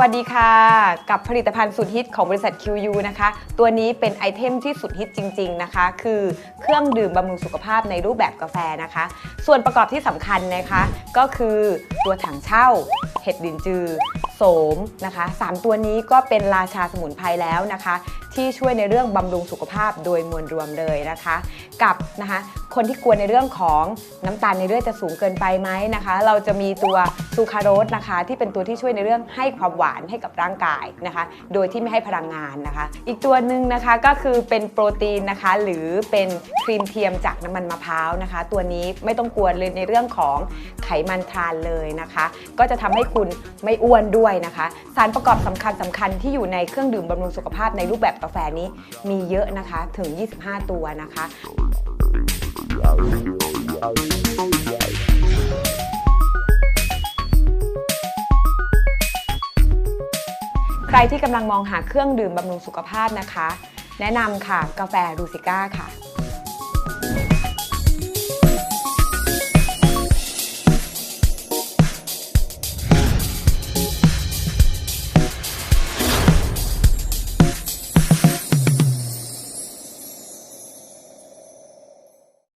วัสดีค่ะ กับผลิตภัณฑ์สุดฮิตของบริษัท QU นะคะ ตัวนี้เป็นไอเทมที่สุดฮิตจริง ๆนะคะ คือเครื่องดื่มบำรุงสุขภาพในรูปแบบกาแฟนะคะ ส่วนประกอบที่สำคัญนะคะ ก็คือตัวถังเช่า เห็ดดินจือ โสมนะคะสามตัวนี้ก็เป็นราชาสมุนไพรแล้วนะคะ ที่ช่วยในเรื่องบำรุงสุขภาพโดยมวลรวมเลยนะคะ กับนะคะคนที่กลัวในเรื่องของน้ำตาลในเลือดจะสูงเกินไปไหมนะคะ เราจะมีตัวซูคราโรสนะคะ ที่เป็นตัวที่ช่วยในเรื่องให้ความหวานให้กับร่างกายนะคะ โดยที่ไม่ให้พลังงานนะคะ อีกตัวหนึ่งนะคะก็คือเป็นโปรตีนนะคะ หรือเป็นครีมเทียมจากน้ำมันมะพร้าวนะคะ ตัวนี้ไม่ต้องกลัวเลยในเรื่องของไขมันทรานเลยนะคะ ก็จะทำให้คุณไม่อ้วนด้วยนะคะ สารประกอบสำคัญสำคัญที่อยู่ในเครื่องดื่มบำรุงสุขภาพในรูปแบบกาแฟนี้มีเยอะนะคะถึง 25 ตัวนะคะ ใครที่กำลังมองหาเครื่องดื่มบำรุงสุขภาพนะคะ แนะนำค่ะ กาแฟรูซิก้าค่ะ